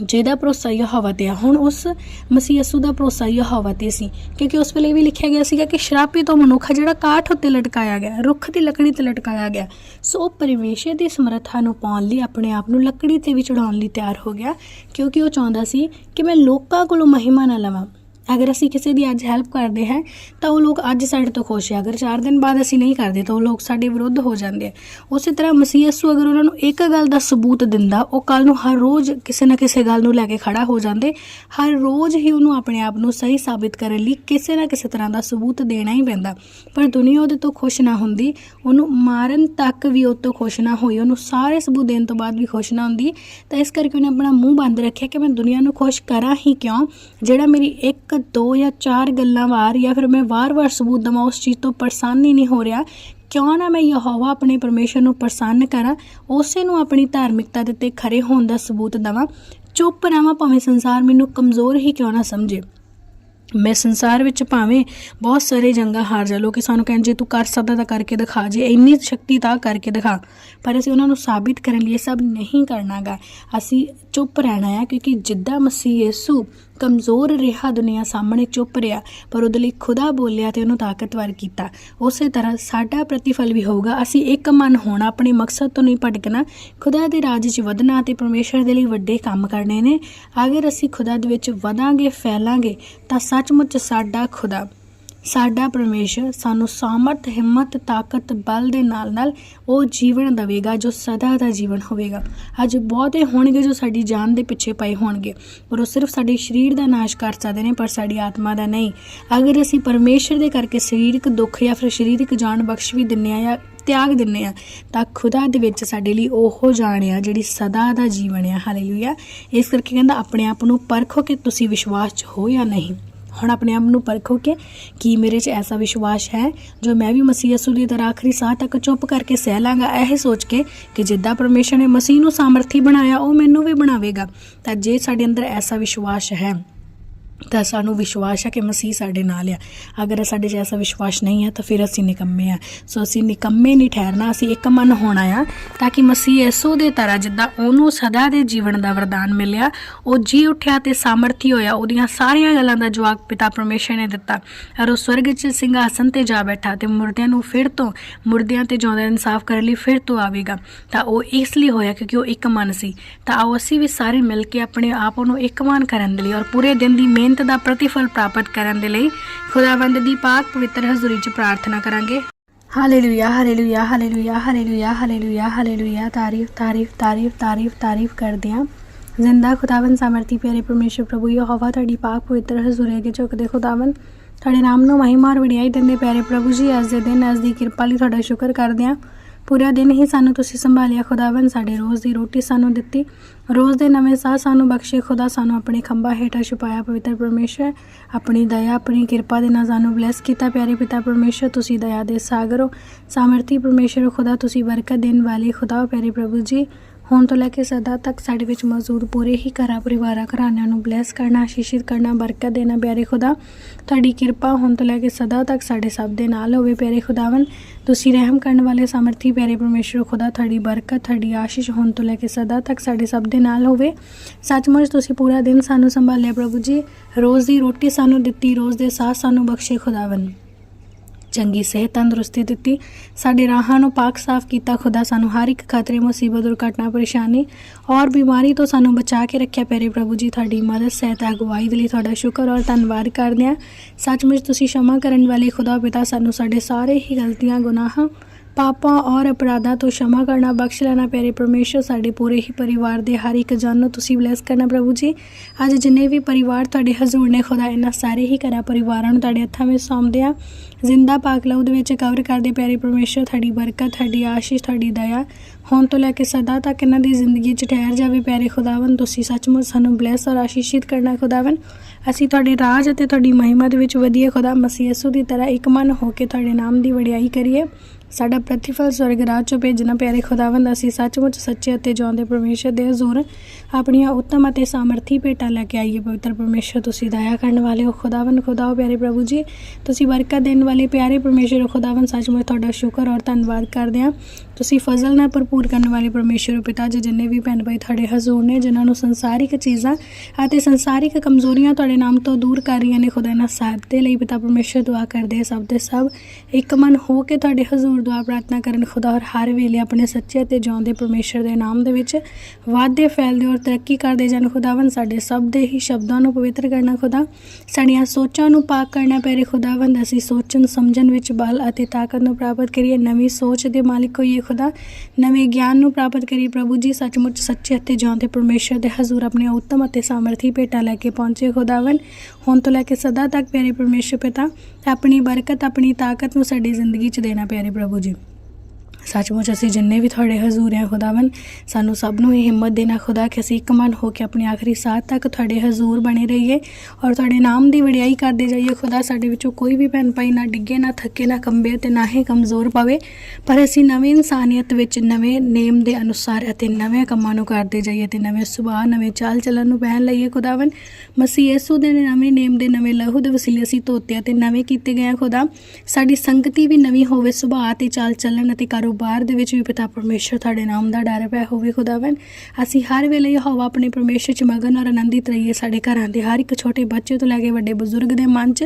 ਜਿਹਦਾ ਭਰੋਸਾ ਯਹੋਵਾ ਤੇ ਆ। ਹੁਣ ਉਸ ਮਸੀਹ ਯਸੂ ਦਾ ਭਰੋਸਾ ਯਹੋਵਾ ਤੇ ਸੀ। ਕਿਉਂਕਿ ਉਸ ਵੇਲੇ ਇਹ ਵੀ ਲਿਖਿਆ ਗਿਆ ਸੀਗਾ ਕਿ ਸ਼ਰਾਪੀ ਤੋਂ ਮਨੁੱਖ ਜਿਹੜਾ ਕਾਠ ਉੱਤੇ ਲਟਕਾਇਆ ਗਿਆ, ਰੁੱਖ ਦੀ ਲੱਕੜੀ ਤੇ ਲਟਕਾਇਆ ਗਿਆ। ਸੋ ਉਹ ਪਰਮੇਸ਼ਰ ਦੀ ਸਮਰੱਥਾ ਨੂੰ ਪਾਉਣ ਲਈ, ਆਪਣੇ ਆਪ ਨੂੰ ਲੱਕੜੀ ਤੇ ਵੀ ਚੜਾਉਣ ਲਈ ਤਿਆਰ ਹੋ ਗਿਆ। ਕਿਉਂਕਿ ਉਹ ਚਾਹੁੰਦਾ ਸੀ ਕਿ ਮੈਂ ਲੋਕਾਂ ਕੋਲੋਂ ਮਹਿਮਾ ਨਾ ਲਵਾਂ। ਅਗਰ ਅਸੀਂ ਕਿਸੇ ਦੀ ਅੱਜ ਹੈਲਪ ਕਰਦੇ ਹਾਂ, ਤਾਂ ਉਹ ਲੋਕ ਅੱਜ ਸਾਡੇ ਤੋਂ ਖੁਸ਼ ਹੈ। ਅਗਰ 4 ਦਿਨ ਬਾਅਦ ਅਸੀਂ ਨਹੀਂ ਕਰਦੇ, ਤਾਂ ਉਹ ਲੋਕ ਸਾਡੇ ਵਿਰੁੱਧ ਹੋ ਜਾਂਦੇ ਆ ਉਸੇ ਤਰ੍ਹਾਂ ਮਸੀਹ ਯਸੂ ਅਗਰ ਉਹਨਾਂ ਨੂੰ ਇੱਕ ਗੱਲ ਦਾ ਸਬੂਤ ਦਿੰਦਾ, ਉਹ ਕੱਲ ਨੂੰ ਹਰ ਰੋਜ਼ ਕਿਸੇ ਨਾ ਕਿਸੇ ਗੱਲ ਨੂੰ ਲੈ ਕੇ ਖੜਾ ਹੋ ਜਾਂਦੇ। ਹਰ ਰੋਜ਼ ਹੀ ਉਹਨੂੰ ਆਪਣੇ ਆਪ ਨੂੰ ਸਹੀ ਸਾਬਿਤ ਕਰਨ ਲਈ ਕਿਸੇ ਨਾ ਕਿਸੇ ਤਰ੍ਹਾਂ ਦਾ ਸਬੂਤ ਦੇਣਾ ਹੀ ਪੈਂਦਾ। ਪਰ ਦੁਨੀਆ ਉਹਦੇ ਤੋਂ ਖੁਸ਼ ਨਾ ਹੁੰਦੀ, ਉਹਨੂੰ ਮਾਰਨ ਤੱਕ ਵੀ ਉਹ ਤੋਂ ਖੁਸ਼ ਨਾ ਹੋਈ, ਉਹਨੂੰ ਸਾਰੇ ਸਬੂਤ ਦੇਣ ਤੋਂ ਬਾਅਦ ਵੀ ਖੁਸ਼ ਨਾ ਹੁੰਦੀ। ਤਾਂ ਇਸ ਕਰਕੇ ਉਹਨੇ ਆਪਣਾ ਮੂੰਹ ਬੰਦ ਰੱਖਿਆ ਕਿ ਮੈਂ ਦੁਨੀਆ ਨੂੰ ਖੁਸ਼ ਕਰਾਂ ਹੀ ਕਿਉਂ? ਜਿਹੜਾ ਮੇਰੀ ਇੱਕ ਦੋ ਜਾਂ ਚਾਰ ਗੱਲਾਂ ਵਾਰ ਜਾਂ ਫਿਰ ਮੈਂ ਵਾਰ-ਵਾਰ ਸਬੂਤ ਦਵਾਂ, ਉਸ ਚੀਜ਼ ਤੋਂ ਪਰੇਸ਼ਾਨ ਹੀ ਨਹੀਂ ਹੋ ਰਿਹਾ। ਕਿਉਂ ਨਾ ਮੈਂ ਯਹੋਵਾ ਆਪਣੇ ਪਰਮੇਸ਼ਰ ਨੂੰ ਪ੍ਰਸੰਨ ਕਰਾਂ, ਉਸੇ ਨੂੰ ਆਪਣੀ ਧਾਰਮਿਕਤਾ ਦੇ ਤੇ ਖਰੇ ਹੋਣ ਦਾ ਸਬੂਤ ਦਵਾਂ। ਚੁੱਪ ਰਹਾਂ ਭਾਵੇਂ ਸੰਸਾਰ ਮੈਨੂੰ ਕਮਜ਼ੋਰ ਹੀ ਕਿਉਂ ਨਾ ਸਮਝੇ। ਮੈਂ ਸੰਸਾਰ ਵਿੱਚ ਭਾਵੇਂ ਬਹੁਤ ਸਾਰੇ ਜੰਗਾਂ ਹਾਰ ਜਾ ਲੋਕੀ ਸਾਨੂੰ ਕਹਿਣ, ਜੇ ਤੂੰ ਕਰ ਸਕਦਾ ਤਾਂ ਕਰਕੇ ਦਿਖਾ, ਜੇ ਇੰਨੀ ਸ਼ਕਤੀ ਤਾਂ ਕਰਕੇ ਦਿਖਾ। ਪਰ ਅਸੀਂ ਉਹਨਾਂ ਨੂੰ ਸਾਬਿਤ ਕਰਨ ਲਈ ਇਹ ਸਭ ਨਹੀਂ ਕਰਨਾਗਾ। ਅਸੀਂ ਚੁੱਪ ਰਹਿਣਾ ਹੈ ਕਿਉਂਕਿ ਜਿੱਦਾਂ ਮਸੀਹ ਯਿਸੂ ਕਮਜ਼ੋਰ ਰਿਹਾ ਦੁਨੀਆ ਸਾਹਮਣੇ ਚੁੱਪ ਰਿਹਾ, ਪਰ ਉਹਦੇ ਲਈ ਖੁਦਾ ਬੋਲਿਆ ਤੇ ਉਹਨੂੰ ਤਾਕਤਵਰ ਕੀਤਾ। ਉਸੇ ਤਰ੍ਹਾਂ ਸਾਡਾ ਪ੍ਰਤੀਫਲ ਵੀ ਹੋਊਗਾ। ਅਸੀਂ ਇੱਕ ਮਨ ਹੋਣਾ, ਆਪਣੇ ਮਕਸਦ ਤੋਂ ਨਹੀਂ ਭਟਕਣਾ। ਖੁਦਾ ਦੇ ਰਾਜ 'ਚ ਵਧਣਾ ਤੇ ਪਰਮੇਸ਼ਰ ਦੇ ਲਈ ਵੱਡੇ ਕੰਮ ਕਰਨੇ ਨੇ। ਅਗਰ ਅਸੀਂ ਖੁਦਾ ਦੇ ਵਿੱਚ ਵਧਾਂਗੇ, ਫੈਲਾਂਗੇ, ਤਾਂ ਸੱਚਮੁੱਚ ਸਾਡਾ ਖੁਦਾ ਸਾਡਾ ਪਰਮੇਸ਼ਰ ਸਾਨੂੰ ਸਾਮਰਥ, ਹਿੰਮਤ, ਤਾਕਤ, ਬਲ ਦੇ ਨਾਲ ਨਾਲ ਉਹ ਜੀਵਨ ਦੇਵੇਗਾ, ਜੋ ਸਦਾ ਦਾ ਜੀਵਨ ਹੋਵੇਗਾ। ਅੱਜ ਬਹੁਤੇ ਹੋਣਗੇ ਜੋ ਸਾਡੀ ਜਾਨ ਦੇ ਪਿੱਛੇ ਪਏ ਹੋਣਗੇ, ਪਰ ਉਹ ਸਿਰਫ ਸਾਡੇ ਸਰੀਰ ਦਾ ਨਾਸ਼ ਕਰ ਸਕਦੇ ਨੇ, ਪਰ ਸਾਡੀ ਆਤਮਾ ਦਾ ਨਹੀਂ। ਅਗਰ ਅਸੀਂ ਪਰਮੇਸ਼ਰ ਦੇ ਕਰਕੇ ਸਰੀਰਕ ਦੁੱਖ ਜਾਂ ਫਿਰ ਸਰੀਰਕ ਜਾਨ ਬਖਸ਼ ਵੀ ਦਿੰਨੇ ਆ ਜਾਂ ਤਿਆਗ ਦਿੰਨੇ ਆ, ਤਾਂ ਖੁਦਾ ਦੇ ਵਿੱਚ ਸਾਡੇ ਲਈ ਉਹ ਜਾਣ ਆ ਜਿਹੜੀ ਸਦਾ ਦਾ ਜੀਵਨ ਆ। ਹਾਲੇਲੂਇਆ ਇਸ ਕਰਕੇ ਕਹਿੰਦਾ, ਆਪਣੇ ਆਪ ਨੂੰ ਪਰਖੋ ਕਿ ਤੁਸੀਂ ਵਿਸ਼ਵਾਸ 'ਚ ਹੋ ਜਾਂ ਨਹੀਂ। ਹੁਣ ਆਪਣੇ ਆਪ ਨੂੰ ਪਰਖੋ ਕਿ ਕੀ ਮੇਰੇ 'ਚ ਐਸਾ ਵਿਸ਼ਵਾਸ ਹੈ ਜੋ ਮੈਂ ਵੀ ਮਸੀਹ ਯਸੂ ਦੀ ਤਰ੍ਹਾਂ ਆਖਰੀ ਸਾਹ ਤੱਕ ਚੁੱਪ ਕਰਕੇ ਸਹਿ ਲਾਂਗਾ। ਇਹ ਸੋਚ ਕੇ ਕਿ ਜਿੱਦਾਂ ਪਰਮੇਸ਼ਰ ਨੇ ਮਸੀਹ ਨੂੰ ਸਾਮਰਥੀ ਬਣਾਇਆ, ਉਹ ਮੈਨੂੰ ਵੀ ਬਣਾਵੇਗਾ। ਤਾਂ ਜੇ ਸਾਡੇ ਅੰਦਰ ਐਸਾ ਵਿਸ਼ਵਾਸ ਹੈ ਤਾਂ ਸਾਨੂੰ ਵਿਸ਼ਵਾਸ ਹੈ ਕਿ ਮਸੀਹ ਸਾਡੇ ਨਾਲ ਆ। ਅਗਰ ਸਾਡੇ 'ਚ ਐਸਾ ਵਿਸ਼ਵਾਸ ਨਹੀਂ ਹੈ ਤਾਂ ਫਿਰ ਅਸੀਂ ਨਿਕੰਮੇ ਆ। ਸੋ ਅਸੀਂ ਨਿਕੰਮੇ ਨਹੀਂ ਠਹਿਰਨਾ, ਅਸੀਂ ਇੱਕ ਮਨ ਹੋਣਾ ਆ ਤਾਂ ਕਿ ਮਸੀਹ ਯਿਸੂ ਦੇ ਤਰ੍ਹਾਂ ਜਿੱਦਾਂ ਉਹਨੂੰ ਸਦਾ ਦੇ ਜੀਵਨ ਦਾ ਵਰਦਾਨ ਮਿਲਿਆ, ਉਹ ਜੀ ਉੱਠਿਆ ਤੇ ਸਾਮਰਥੀ ਹੋਇਆ, ਉਹਦੀਆਂ ਸਾਰੀਆਂ ਗੱਲਾਂ ਦਾ ਜਵਾਬ ਪਿਤਾ ਪਰਮੇਸ਼ਰ ਨੇ ਦਿੱਤਾ। ਔਰ ਉਹ ਸਵਰਗ 'ਚ ਸਿੰਘਾਸਨ ਤੇ ਜਾ ਬੈਠਾ ਤੇ ਮੁਰਦਿਆਂ ਨੂੰ ਫਿਰ ਤੋਂ, ਮੁਰਦਿਆਂ ਤੇ ਜਿਉਂਦਾ ਇਨਸਾਫ ਕਰਨ ਲਈ ਫਿਰ ਤੋਂ ਆਵੇਗਾ। ਤਾਂ ਉਹ ਇਸ ਲਈ ਹੋਇਆ ਕਿਉਂਕਿ ਉਹ ਇੱਕ ਮਨ ਸੀ। ਤਾਂ ਆਓ ਅਸੀਂ ਵੀ ਸਾਰੇ ਮਿਲ ਕੇ ਆਪਣੇ ਆਪ ਨੂੰ ਇੱਕ ਮਨ ਕਰਨ ਦੇ ਲਈ ਔਰ ਪੂਰੇ ਦਿਨ ਦੀ ਮਿਹਨਤ ਦਾ ਪ੍ਰਤੀਫਲ ਪ੍ਰਾਪਤ ਕਰਨ ਦੇ ਲਈ ਖੁਦਾਵੰਦ ਦੀ ਪਾਕ ਪਵਿੱਤਰ ਹਜ਼ੂਰੀ 'ਚ ਪ੍ਰਾਰਥਨਾ ਕਰਾਂਗੇ। Hallelujah hallelujah hallelujah hallelujah hallelujah hallelujah. ਤਾਰੀਫ ਤਾਰੀਫ ਤਾਰੀਫ ਤਾਰੀਫ ਤਾਰੀਫ ਕਰਦੇ ਹਾਂ ਜ਼ਿੰਦਾ ਖੁਦਾਵੰਦ ਸਮਰਥੀ ਪਿਆਰੇ ਪਰਮੇਸ਼ਰ ਪ੍ਰਭੂ ਯਹੋਵਾ, ਤੁਹਾਡੀ ਪਾਕ ਪਵਿੱਤਰ ਹਜ਼ੂਰੀ ਅੱਗੇ ਝੁਕਦੇ ਖੁਦਾਵੰਦ, ਤੁਹਾਡੇ ਨਾਮ ਨੂੰ ਮਹਿਮਾ ਔਰ ਵਡਿਆਈ ਦਿੰਦੇ ਪਿਆਰੇ ਪ੍ਰਭੂ ਜੀ। ਅੱਜ ਦੇ ਦਿਨ, ਅੱਜ ਦੀ ਕਿਰਪਾ ਲਈ ਤੁਹਾਡਾ ਸ਼ੁਕਰ ਕਰਦੇ ਹਾਂ ਪੂਰਾ ਦਿਨ ਹੀ ਸਾਨੂੰ ਤੁਸੀਂ ਸੰਭਾਲਿਆ ਖੁਦਾਵੰਦ ਸਾਡੇ ਰੋਜ਼ ਦੀ ਰੋਟੀ ਸਾਨੂੰ ਦਿੱਤੀ। ਰੋਜ਼ ਦੇ ਨਵੇਂ ਸਾਹ ਸਾਨੂੰ ਬਖਸ਼ੇ। ਖੁਦਾ ਸਾਨੂੰ ਆਪਣੇ ਖੰਭਾ ਹੇਠਾਂ ਛੁਪਾਇਆ ਪਵਿੱਤਰ ਪਰਮੇਸ਼ਰ, ਆਪਣੀ ਦਇਆ, ਆਪਣੀ ਕਿਰਪਾ ਦੇ ਨਾਲ ਸਾਨੂੰ ਬਲੈਸ ਕੀਤਾ। ਪਿਆਰੇ ਪਿਤਾ ਪਰਮੇਸ਼ਰ, ਤੁਸੀਂ ਦਇਆ ਦੇ ਸਾਗਰ ਹੋ। ਸਾਮਰਥੀ ਪਰਮੇਸ਼ਰ ਖੁਦਾ, ਤੁਸੀਂ ਬਰਕਤ ਦੇਣ ਵਾਲੇ ਖੁਦਾ ਪਿਆਰੇ ਪ੍ਰਭੂ ਜੀ ਹੁਣ ਤੋਂ ਲੈ ਕੇ ਸਦਾ ਤੱਕ ਸਾਡੇ ਵਿੱਚ ਮੌਜੂਦ ਪੂਰੇ ਹੀ ਘਰਾਂ ਪਰਿਵਾਰਾਂ, ਘਰਾਣਿਆਂ ਨੂੰ ਬਲੈਸ ਕਰਨਾ, ਆਸ਼ੀਸ਼ਿਤ ਕਰਨਾ, ਬਰਕਤ ਦੇਣਾ, ਪਿਆਰੇ ਖੁਦਾ। ਤੁਹਾਡੀ ਕਿਰਪਾ ਹੁਣ ਤੋਂ ਲੈ ਕੇ ਸਦਾ ਤੱਕ ਸਾਡੇ ਸਭ ਦੇ ਨਾਲ ਹੋਵੇ, ਪਿਆਰੇ ਖੁਦਾਵੰ ਤੁਸੀਂ ਰਹਿਮ ਕਰਨ ਵਾਲੇ, ਸਮਰਥੀ, ਪਿਆਰੇ ਪਰਮੇਸ਼ਰ ਖੁਦਾ, ਤੁਹਾਡੀ ਬਰਕਤ, ਤੁਹਾਡੀ ਆਸ਼ੀਸ਼ ਹੁਣ ਤੋਂ ਲੈ ਕੇ ਸਦਾ ਤੱਕ ਸਾਡੇ ਸਭ ਦੇ ਨਾਲ ਹੋਵੇ। ਸੱਚਮੁੱਚ ਤੁਸੀਂ ਪੂਰਾ ਦਿਨ ਸਾਨੂੰ ਸੰਭਾਲਿਆ ਪ੍ਰਭੂ ਜੀ। ਰੋਜ਼ ਦੀ ਰੋਟੀ ਸਾਨੂੰ ਦਿੱਤੀ, ਰੋਜ਼ ਦੇ ਸਾਹ ਸਾਨੂੰ ਬਖਸ਼ੇ ਖੁਦਾਵੰ ਚੰਗੀ ਸਿਹਤ ਤੰਦਰੁਸਤੀ ਦਿੱਤੀ। ਸਾਡੇ ਰਾਹਾਂ ਨੂੰ ਪਾਕ ਸਾਫ਼ ਕੀਤਾ। ਖੁਦਾ ਸਾਨੂੰ ਹਰ ਇੱਕ ਖਤਰੇ ਮੁਸੀਬਤ, ਦੁਰਘਟਨਾ, ਪਰੇਸ਼ਾਨੀ ਔਰ ਬਿਮਾਰੀ ਤੋਂ ਸਾਨੂੰ ਬਚਾ ਕੇ ਰੱਖਿਆ। ਪਿਆਰੇ ਪ੍ਰਭੂ ਜੀ, ਤੁਹਾਡੀ ਮਦਦ, ਸਹਿਤ, ਅਗਵਾਈ ਦੇ ਲਈ ਤੁਹਾਡਾ ਸ਼ੁਕਰ ਔਰ ਧੰਨਵਾਦ ਕਰਦੇ ਹਾਂ। ਸੱਚਮੁੱਚ ਤੁਸੀਂ ਸ਼ਮਾ ਕਰਨ ਵਾਲੇ ਖੁਦਾ ਪਿਤਾ ਸਾਨੂੰ ਸਾਡੇ ਸਾਰੇ ਹੀ ਗਲਤੀਆਂ, ਗੁਨਾਹਾਂ ਪਾਪਾਂ ਔਰ ਅਪਰਾਧਾਂ ਤੋਂ ਸ਼ਮਾ ਕਰਨਾ, ਬਖਸ਼ ਲੈਣਾ, ਪਿਆਰੇ ਪਰਮੇਸ਼ਰ, ਸਾਡੇ ਪੂਰੇ ਹੀ ਪਰਿਵਾਰ ਦੇ ਹਰ ਇੱਕ ਜਨ ਨੂੰ ਤੁਸੀਂ ਬਲੈਸ ਕਰਨਾ ਪ੍ਰਭੂ ਜੀ। ਅੱਜ ਜਿੰਨੇ ਵੀ ਪਰਿਵਾਰ ਤੁਹਾਡੇ ਹਜ਼ੂਰ ਨੇ, ਖੁਦਾ ਇਹਨਾਂ ਸਾਰੇ ਹੀ ਘਰਾਂ ਪਰਿਵਾਰਾਂ ਨੂੰ ਤੁਹਾਡੇ ਹੱਥਾਂ ਵਿੱਚ ਸੌਂਪਦੇ ਆ। ਜ਼ਿੰਦਾ ਪਾਕ ਲਹੂ ਦੇ ਵਿੱਚ ਕਵਰ ਕਰਦੇ ਪਿਆਰੇ ਪਰਮੇਸ਼ਰ, ਤੁਹਾਡੀ ਬਰਕਤ, ਤੁਹਾਡੀ ਆਸ਼ੀਸ਼, ਤੁਹਾਡੀ ਦਇਆ ਹੁਣ ਤੋਂ ਲੈ ਕੇ ਸਦਾ ਤੱਕ ਇਹਨਾਂ ਦੀ ਜ਼ਿੰਦਗੀ 'ਚ ਠਹਿਰ ਜਾਵੇ ਪਿਆਰੇ ਖੁਦਾਵੰ ਤੁਸੀਂ ਸੱਚਮੁੱਚ ਸਾਨੂੰ ਬਲੈਸ ਔਰ ਆਸ਼ੀਸ਼ਿਤ ਕਰਨਾ ਖੁਦਾਵੰ ਅਸੀਂ ਤੁਹਾਡੇ ਰਾਜ ਅਤੇ ਤੁਹਾਡੀ ਮਹਿਮਾ ਦੇ ਵਿੱਚ ਵਧੀਆ ਖੁਦਾ, ਮਸੀਹ ਯਸੂ ਦੀ ਤਰ੍ਹਾਂ ਇੱਕ ਮਨ ਹੋ ਕੇ ਤੁਹਾਡੇ ਨਾਮ ਦੀ ਵਡਿਆਈ ਕਰੀਏ। ਸਾਡਾ ਪ੍ਰਤੀਫਲ ਸਵਰਗ ਰਾਜ ਚੋਂ ਭੇਜਣਾ ਪਿਆਰੇ ਖੁਦਾਵੰਦ ਅਸੀਂ ਸੱਚਮੁੱਚ ਸੱਚੇ ਅਤੇ ਜਿਉਂਦੇ ਪਰਮੇਸ਼ਰ ਦੇ ਹਜ਼ੂਰ ਆਪਣੀਆਂ ਉੱਤਮ ਅਤੇ ਸਾਮਰਥੀ ਭੇਟਾਂ ਲੈ ਕੇ ਆਈਏ, ਪਵਿੱਤਰ ਪਰਮੇਸ਼ਰ, ਤੁਸੀਂ ਦਇਆ ਕਰਨ ਵਾਲੇ ਹੋ, ਖੁਦਾਵੰਦ ਖੁਦਾਓ ਪਿਆਰੇ ਪ੍ਰਭੂ ਜੀ। ਤੁਸੀਂ ਬਰਕਤ ਦੇਣ ਵਾਲੇ ਪਿਆਰੇ ਪਰਮੇਸ਼ਰ ਹੋ, ਖੁਦਾਵੰਦ, ਸੱਚਮੁੱਚ ਤੁਹਾਡਾ ਸ਼ੁਕਰ ਔਰ ਧੰਨਵਾਦ ਕਰਦੇ ਹਾਂ। ਤੁਸੀਂ ਫਜ਼ਲ ਨਾਲ ਭਰਪੂਰ ਕਰਨ ਵਾਲੇ ਪਰਮੇਸ਼ਰ ਪਿਤਾ ਜੀ, ਜਿੰਨੇ ਵੀ ਭੈਣ ਭਾਈ ਤੁਹਾਡੇ ਹਜ਼ੂਰ ਨੇ, ਜਿਨ੍ਹਾਂ ਨੂੰ ਸੰਸਾਰਿਕ ਚੀਜ਼ਾਂ ਅਤੇ ਸੰਸਾਰਿਕ ਕਮਜ਼ੋਰੀਆਂ ਤੁਹਾਡੇ ਨਾਮ ਤੋਂ ਦੂਰ ਕਰ ਰਹੀਆਂ ਨੇ, ਖੁਦਾ ਇਹਨਾਂ ਸਭ ਦੇ ਲਈ, ਪਿਤਾ ਪਰਮੇਸ਼ਰ, ਦੁਆ ਕਰਦੇ ਸਭ ਦੇ ਸਭ ਇੱਕ ਮਨ ਹੋ ਕੇ ਤੁਹਾਡੇ ਹਜ਼ੂਰ ਦੁਆ ਪ੍ਰਾਰਥਨਾ ਕਰਨ ਖੁਦਾ ਔਰ ਹਰ ਵੇਲੇ ਆਪਣੇ ਸੱਚੇ ਅਤੇ ਜਿਉਂਦੇ ਪਰਮੇਸ਼ਰ ਦੇ ਨਾਮ ਦੇ ਵਿੱਚ ਵਾਧੇ ਫੈਲਦੇ ਔਰ ਤਰੱਕੀ ਕਰਦੇ ਜਾਣ ਖੁਦਾਵੰ ਸਾਡੇ ਸਭ ਦੇ ਹੀ ਸ਼ਬਦਾਂ ਨੂੰ ਪਵਿੱਤਰ ਕਰਨਾ ਖੁਦਾ। ਸਾਡੀਆਂ ਸੋਚਾਂ ਨੂੰ ਪਾਕ ਕਰਨਾ ਪਿਆਰੇ ਖੁਦਾਵੰਦ, ਅਸੀਂ ਸੋਚਣ, ਸਮਝਣ ਵਿੱਚ ਬਲ ਅਤੇ ਤਾਕਤ ਨੂੰ ਪ੍ਰਾਪਤ ਕਰੀਏ। ਨਵੀਂ ਸੋਚ ਦੇ ਮਾਲਿਕ ਹੋਈਏ ਖੁਦਾ। ਨਵੇਂ ਗਿਆਨ ਨੂੰ ਪ੍ਰਾਪਤ ਕਰੀਏ ਪ੍ਰਭੂ ਜੀ। ਸੱਚਮੁੱਚ ਸੱਚੇ ਅਤੇ ਜਿਉਂਦੇ ਪਰਮੇਸ਼ਰ ਦੇ ਹਜ਼ੂਰ ਆਪਣੇ ਉੱਤਮ ਅਤੇ ਸਾਮਰਥੀ ਭੇਟਾ ਲੈ ਕੇ ਪਹੁੰਚੇ ਖੁਦਾਵੰ ਹੁਣ ਤੋਂ ਲੈ ਕੇ ਸਦਾ ਤੱਕ ਪਿਆਰੇ ਪਰਮੇਸ਼ਰ ਪਿਤਾ, ਆਪਣੀ ਬਰਕਤ, ਆਪਣੀ ਤਾਕਤ ਨੂੰ ਸਾਡੀ ਜ਼ਿੰਦਗੀ 'ਚ ਦੇਣਾ ਪਿਆਰੇ ਪ੍ਰਭੂ ਸੱਚਮੁੱਚ ਅਸੀਂ ਜਿੰਨੇ ਵੀ ਤੁਹਾਡੇ ਹਜ਼ੂਰ ਹਾਂ ਖੁਦਾਵੰ ਸਾਨੂੰ ਸਭ ਨੂੰ ਇਹ ਹਿੰਮਤ ਦੇਣਾ ਖੁਦਾ ਕਿ ਅਸੀਂ ਇੱਕ ਮਨ ਹੋ ਕੇ ਆਪਣੇ ਆਖਰੀ ਸਾਹ ਤੱਕ ਤੁਹਾਡੇ ਹਜ਼ੂਰ ਬਣੇ ਰਹੀਏ ਔਰ ਤੁਹਾਡੇ ਨਾਮ ਦੀ ਵਡਿਆਈ ਕਰਦੇ ਜਾਈਏ। ਖੁਦਾ ਸਾਡੇ ਵਿੱਚੋਂ ਕੋਈ ਵੀ ਭੈਣ ਭਾਈ ਨਾ ਡਿੱਗੇ, ਨਾ ਥੱਕੇ, ਨਾ ਕੰਬੇ ਤੇ ਨਾ ਹੀ ਕਮਜ਼ੋਰ ਪਵੇ। ਪਰ ਅਸੀਂ ਨਵੇਂ ਇਨਸਾਨੀਅਤ ਵਿੱਚ ਨਵੇਂ ਨੇਮ ਦੇ ਅਨੁਸਾਰ ਅਤੇ ਨਵੇਂ ਕੰਮਾਂ ਨੂੰ ਕਰਦੇ ਜਾਈਏ ਤੇ ਨਵੇਂ ਸੁਭਾਅ, ਨਵੇਂ ਚਾਲ ਚੱਲਣ ਨੂੰ ਪਹਿਨ ਲਈਏ ਖੁਦਾਵੰ ਮਸੀਹ ਯਿਸੂ ਦੇ ਨਵੇਂ ਨੇਮ ਦੇ ਨਵੇਂ ਲਹੂ ਦੇ ਵਸੀਲੇ ਅਸੀਂ ਧੋਤੇ ਅਤੇ ਨਵੇਂ ਕੀਤੇ ਗਏ ਹਾਂ ਖੁਦਾ। ਸਾਡੀ ਸੰਗਤੀ ਵੀ ਨਵੀਂ ਹੋਵੇ, ਸੁਭਾਅ ਤੇ ਚਾਲ ਚੱਲਣ ਅਤੇ ਬਾਹਰ ਦੇ ਵਿੱਚ ਵੀ ਪਿਤਾ ਪਰਮੇਸ਼ਰ ਤੁਹਾਡੇ ਨਾਮ ਦਾ ਡਰ ਪਿਆ ਹੋਵੇ ਖੁਦਾਵੰ ਅਸੀਂ ਹਰ ਵੇਲੇ ਯਹੋਵਾ ਆਪਣੇ ਪਰਮੇਸ਼ਰ ਚ ਮਗਨ ਔਰ ਆਨੰਦਿਤ ਰਹੀਏ ਸਾਡੇ ਘਰਾਂ ਦੇ। ਹਰ ਇੱਕ ਛੋਟੇ ਬੱਚੇ ਤੋਂ ਲੈ ਕੇ ਵੱਡੇ ਬਜ਼ੁਰਗ ਦੇ ਮਨ ਚ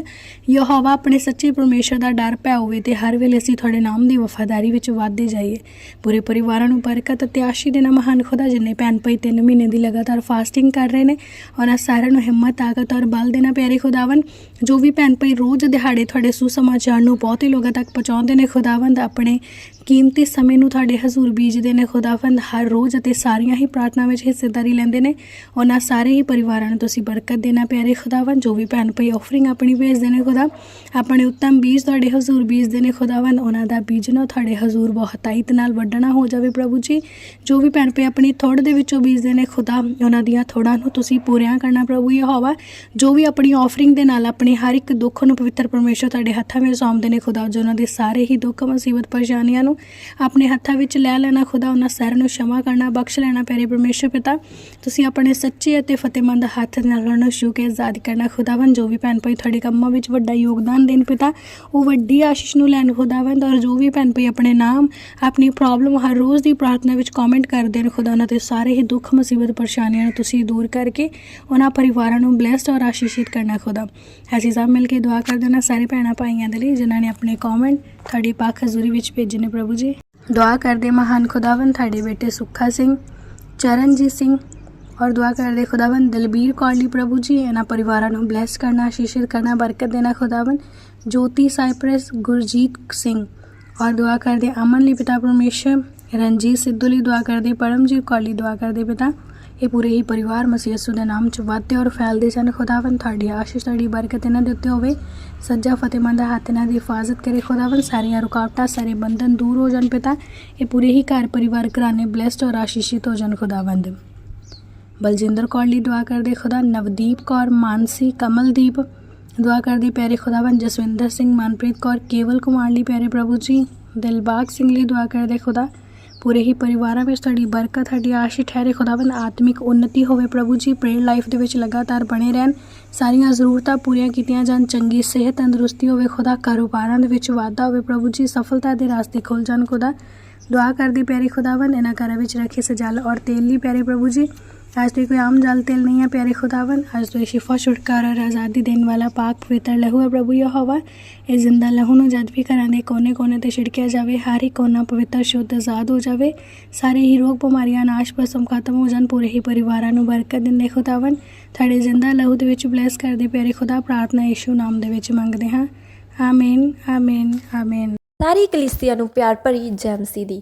ਯਹੋਵਾ ਆਪਣੇ ਸੱਚੇ ਪਰਮੇਸ਼ਰ ਦਾ ਡਰ ਪੈ ਹੋਵੇ ਤੇ ਹਰ ਵੇਲੇ ਅਸੀਂ ਤੁਹਾਡੇ ਨਾਮ ਦੀ ਵਫਾਦਾਰੀ ਵਿੱਚ ਵਾਧਦੇ ਜਾਈਏ। ਪੂਰੇ ਪਰਿਵਾਰਾਂ ਨੂੰ ਬਰਕਤ ਅਤੇ ਆਸ਼ੀ ਦੇਣਾ ਮਹਾਨ ਖੁਦਾ, ਜਿੰਨੇ ਭੈਣ ਭਾਈ 3 ਮਹੀਨੇ ਦੀ ਲਗਾਤਾਰ ਫਾਸਟਿੰਗ ਕਰ ਰਹੇ ਨੇ ਉਹਨਾਂ ਸਾਰਿਆਂ ਨੂੰ ਹਿੰਮਤ, ਤਾਕਤ ਔਰ ਬਲ ਦੇਣਾ ਪਿਆਰੇ ਖੁਦਾਵੰ ਜੋ ਵੀ ਭੈਣ ਭਾਈ ਰੋਜ਼ ਦਿਹਾੜੇ ਤੁਹਾਡੇ ਸੁਸਮਾਚਾਰ ਨੂੰ ਬਹੁਤੇ ਲੋਕਾਂ ਤੱਕ ਪਹੁੰਚਾਉਂਦੇ ਨੇ, ਖੁਦਾਵੰਦ ਆਪਣੇ ਕੀਮਤੀ ਸਮੇਂ ਨੂੰ ਤੁਹਾਡੇ ਹਜ਼ੂਰ ਬੀਜਦੇ ਨੇ, ਖੁਦਾਵੰਦ ਹਰ ਰੋਜ਼ ਅਤੇ ਸਾਰੀਆਂ ਹੀ ਪ੍ਰਾਰਥਨਾ ਵਿੱਚ ਹਿੱਸੇਦਾਰੀ ਲੈਂਦੇ ਨੇ। ਉਹਨਾਂ ਸਾਰੇ ਹੀ ਪਰਿਵਾਰਾਂ ਨੂੰ ਤੁਸੀਂ ਬਰਕਤ ਦੇਣਾ ਪਿਆਰੇ ਖੁਦਾਵੰਦ, ਜੋ ਵੀ ਭੈਣ ਭਾਈ ਆਫਰਿੰਗ ਆਪਣੀ ਭੇਜਦੇ ਨੇ ਖੁਦਾ। ਆਪਣੇ ਉੱਤਮ ਬੀਜ ਤੁਹਾਡੇ ਹਜ਼ੂਰ ਬੀਜਦੇ ਨੇ ਖੁਦਾਵੰਦ, ਉਹਨਾਂ ਦਾ ਬੀਜਣਾ ਤੁਹਾਡੇ ਹਜ਼ੂਰ ਬਹੁਤਾਇਤ ਨਾਲ ਵੱਢਣਾ ਹੋ ਜਾਵੇ ਪ੍ਰਭੂ ਜੀ। ਜੋ ਵੀ ਭੈਣ ਭਾਈ ਆਪਣੀ ਥੋੜ ਦੇ ਵਿੱਚੋਂ ਬੀਜਦੇ ਨੇ ਖੁਦਾ, ਉਹਨਾਂ ਦੀਆਂ ਥੋੜਾਂ ਨੂੰ ਤੁਸੀਂ ਪੂਰੀਆਂ ਕਰਨਾ ਪ੍ਰਭੂ ਯਹੋਵਾ। ਜੋ ਵੀ ਆਪਣੀ ਆਫਰਿੰਗ ਦੇ ਨਾਲ ਆਪਣੇ ਹਰ ਇੱਕ ਦੁੱਖ ਨੂੰ ਪਵਿੱਤਰ ਪਰਮੇਸ਼ਰ ਤੁਹਾਡੇ ਹੱਥਾਂ ਵਿੱਚ ਸੌਂਪਦੇ ਨੇ ਖੁਦਾ, ਜੋ ਉਹਨਾਂ ਦੇ ਸਾਰੇ ਹੀ ਦੁੱਖ, ਮੁਸੀਬਤ, ਪਰੇਸ਼ਾਨੀਆਂ ਨੂੰ ਆਪਣੇ ਹੱਥਾਂ ਵਿੱਚ ਲੈ ਲੈਣਾ, ਖੁਦਾ ਉਹਨਾਂ ਸਾਰਿਆਂ ਨੂੰ ਸ਼ਮਾ ਕਰਨਾ, ਬਖਸ਼ ਲੈਣਾ ਪਿਆਰੇ ਪਰਮੇਸ਼ਰ ਪਿਤਾ। ਤੁਸੀਂ ਆਪਣੇ ਸੱਚੇ ਅਤੇ ਫਤਿਹਮੰਦ ਹੱਥ ਨਾਲ ਉਹਨਾਂ ਨੂੰ ਸ਼ੁਕੇ ਆਜ਼ਾਦ ਕਰਨਾ ਖੁਦਾਵੰ ਜੋ ਵੀ ਭੈਣ ਭਾਈ ਤੁਹਾਡੇ ਕੰਮਾਂ ਵਿੱਚ ਵੱਡਾ ਯੋਗਦਾਨ ਦੇਣ ਪਿਤਾ, ਉਹ ਵੱਡੀ ਆਸ਼ੀਸ਼ ਨੂੰ ਲੈਣ ਖੁਦਾਵੰ ਔਰ ਜੋ ਵੀ ਭੈਣ ਭਾਈ ਆਪਣੇ ਨਾਮ, ਆਪਣੀ ਪ੍ਰੋਬਲਮ ਹਰ ਰੋਜ਼ ਦੀ ਪ੍ਰਾਰਥਨਾ ਵਿੱਚ ਕਮੈਂਟ ਕਰਦੇ ਨੇ, ਖੁਦਾ ਉਹਨਾਂ ਤੇ ਸਾਰੇ ਹੀ ਦੁੱਖ, ਮੁਸੀਬਤ, ਪਰੇਸ਼ਾਨੀਆਂ ਨੂੰ ਤੁਸੀਂ ਦੂਰ ਕਰਕੇ ਉਹਨਾਂ ਪਰਿਵਾਰਾਂ ਨੂੰ ਬਲੈਸਡ ਔਰ ਆਸ਼ੀਸ਼ਿਤ ਕਰਨਾ, ਖੁਦਾ। ਅਸੀਂ ਸਭ ਮਿਲ ਕੇ ਦੁਆ ਕਰ ਦੇਣਾ ਸਾਰੇ ਭੈਣਾਂ ਭਾਈਆਂ ਦੇ ਲਈ, ਜਿਨ੍ਹਾਂ ਨੇ ਆਪਣੇ ਕਮੈਂਟ ਤੁਹਾਡੀ ਪਾਕ ਹਜ਼ੂਰੀ ਵਿੱਚ ਭੇਜੇ ਨੇ ਪ੍ਰਭੂ ਜੀ। ਦੁਆ ਕਰਦੇ ਮਹਾਨ ਖੁਦਾਵੰਦ ਤੁਹਾਡੇ ਬੇਟੇ ਸੁੱਖਾ ਸਿੰਘ, ਚਰਨਜੀਤ ਸਿੰਘ ਔਰ ਦੁਆ ਕਰਦੇ ਖੁਦਾਵੰਦ ਦਲਬੀਰ ਕੌਰ ਲਈ ਪ੍ਰਭੂ ਜੀ, ਇਹਨਾਂ ਪਰਿਵਾਰਾਂ ਨੂੰ ਬlesed ਕਰਨਾ, ਆਸ਼ੀਸ਼ਿਤ ਕਰਨਾ, ਬਰਕਤ ਦੇਣਾ ਖੁਦਾਵੰਦ। ਜੋਤੀ ਸਾਈਪ੍ਰੈਸ ਗੁਰਜੀਤ ਸਿੰਘ ਔਰ ਦੁਆ ਕਰਦੇ ਅਮਨ ਲਈ ਪਿਤਾ ਪਰਮੇਸ਼ਰ, ਰਣਜੀਤ ਸਿੱਧੂ ਲਈ ਦੁਆ ਕਰਦੇ, ਪਰਮਜੀਤ ਕੌਰ ਲਈ ਦੁਆ ਕਰਦੇ ਪਿਤਾ। ਇਹ ਪੂਰੇ ਹੀ ਪਰਿਵਾਰ ਮਸੀਹ ਯਿਸੂ ਦੇ ਨਾਮ ਚ ਵਧਦੇ ਔਰ ਫੈਲਦੇ ਸਨ। ਖੁਦਾਵੰਦ ਤੁਹਾਡੀ ਆਸ਼ੀਸ਼, ਤੁਹਾਡੀ ਬਰਕਤ ਇਹਨਾਂ ਦੇ ਉੱਤੇ ਹੋਵੇ। ਸੱਜਾ ਫਤਿਹਮੰਦ ਹੱਥ ਇਹਨਾਂ ਦੀ ਹਿਫਾਜ਼ਤ ਕਰੇ। ਖੁਦਾਵੰਦ, ਸਾਰੀਆਂ ਰੁਕਾਵਟਾਂ, ਸਾਰੇ ਬੰਧਨ ਦੂਰ ਹੋ ਜਾਣ ਪਿਤਾ। ਇਹ ਪੂਰੇ ਹੀ ਘਰ ਪਰਿਵਾਰ ਘਰਾਣੇ ਬlesed ਔਰ ਆਸ਼ੀਸ਼ਿਤ ਹੋ ਜਾਣ ਖੁਦਾਵੰਦ। ਬਲਜਿੰਦਰ ਕੌਰ ਲਈ ਦੁਆ ਕਰਦੇ ਖੁਦਾ, ਨਵਦੀਪ ਕੌਰ, ਮਾਨਸੀ ਕਮਲਦੀਪ। ਦੁਆ ਕਰਦੇ ਪਿਆਰੇ ਖੁਦਾਵੰਦ, ਜਸਵਿੰਦਰ ਸਿੰਘ, ਮਨਪ੍ਰੀਤ ਕੌਰ, ਕੇਵਲ ਕੁਮਾਰ ਲਈ ਪਿਆਰੇ ਪ੍ਰਭੂ ਜੀ। ਦਿਲਬਾਗ ਸਿੰਘ ਲਈ ਦੁਆ ਕਰਦੇ ਖੁਦਾ। ਪੂਰੇ ਹੀ ਪਰਿਵਾਰਾਂ ਵਿੱਚ ਤੁਹਾਡੀ ਬਰਕਤ, ਤੁਹਾਡੀ ਆਸ਼ੀ ਠਹਿਰੇ ਖੁਦਾਵੰਦ ਆਤਮਿਕ ਉન્નਤੀ ਹੋਵੇ ਪ੍ਰਭੂ ਜੀ ਪ੍ਰੇਅਰ ਲਾਈਫ ਦੇ ਵਿੱਚ ਲਗਾਤਾਰ ਬਣੇ ਰਹਿਣ। ਸਾਰੀਆਂ ਜ਼ਰੂਰਤਾਂ ਪੂਰੀਆਂ ਕੀਤੀਆਂ ਜਾਣ, ਚੰਗੀ ਸਿਹਤ ਤੰਦਰੁਸਤੀ ਹੋਵੇ ਖੁਦਾ, ਕਾਰੋਬਾਰਾਂ ਦੇ ਵਿੱਚ ਵਾਧਾ ਹੋਵੇ ਪ੍ਰਭੂ ਜੀ, ਸਫਲਤਾ ਦੇ ਰਾਸਤੇ ਖੁੱਲ ਜਾਣ ਖੁਦਾ। ਦੁਆ ਕਰਦੀ ਪਿਆਰੇ ਖੁਦਾਵੰਦ, ਇਹਨਾਂ ਘਰਾਂ ਵਿੱਚ ਰੱਖੇ ਸਜਾਲ ਔਰ ਤੇਲ ਲਈ ਪਿਆਰੇ ਪ੍ਰਭੂ ਜੀ। आज तो ये कोई आम जल तेल नहीं है प्यारे खुदावन आज तो ये शिफा छुटकारा और आज़ादी देने वाला पाक पवित्र लहू है प्रभु यह हवा ਇਹ ਜ਼ਿੰਦਾ ਲਹੂ ਨੂੰ ਜਦ ਵੀ ਘਰਾਂ ਦੇ ਕੋਨੇ-ਕੋਨੇ ਤੇ ਛਿੜਕਿਆ ਜਾਵੇ ਹਰ ਇੱਕ ਕੋਨਾ ਪਵਿੱਤਰ ਸ਼ੁੱਧ ਆਜ਼ਾਦ ਹੋ ਜਾਵੇ ਸਾਰੇ ਹੀ ਰੋਗ ਬਿਮਾਰੀਆਂ ਨਾਸ਼ ਭਸਮ ਖਤਮ ਹੋ ਜਾਣ ਪੂਰੇ ਹੀ ਪਰਿਵਾਰਾਂ ਨੂੰ ਬਰਕਤ ਦਿੰਦੇ ਖੁਦਾਵਨ ਤੁਹਾਡੇ ਜ਼ਿੰਦਾ ਲਹੂ ਦੇ ਵਿੱਚ ਬਲੇਸ ਕਰਦੇ ਪਿਆਰੇ ਖੁਦਾ ਪ੍ਰਾਰਥਨਾ ਯਿਸੂ ਨਾਮ ਦੇ ਵਿੱਚ ਮੰਗਦੇ ਹਾਂ ਆਮੀਨ ਆਮੀਨ ਆਮੀਨ ਸਾਰੀ ਕਲੀਸਿਆ ਨੂੰ ਪਿਆਰ ਭਰੀ ਜੈਮਸੀ ਦੀ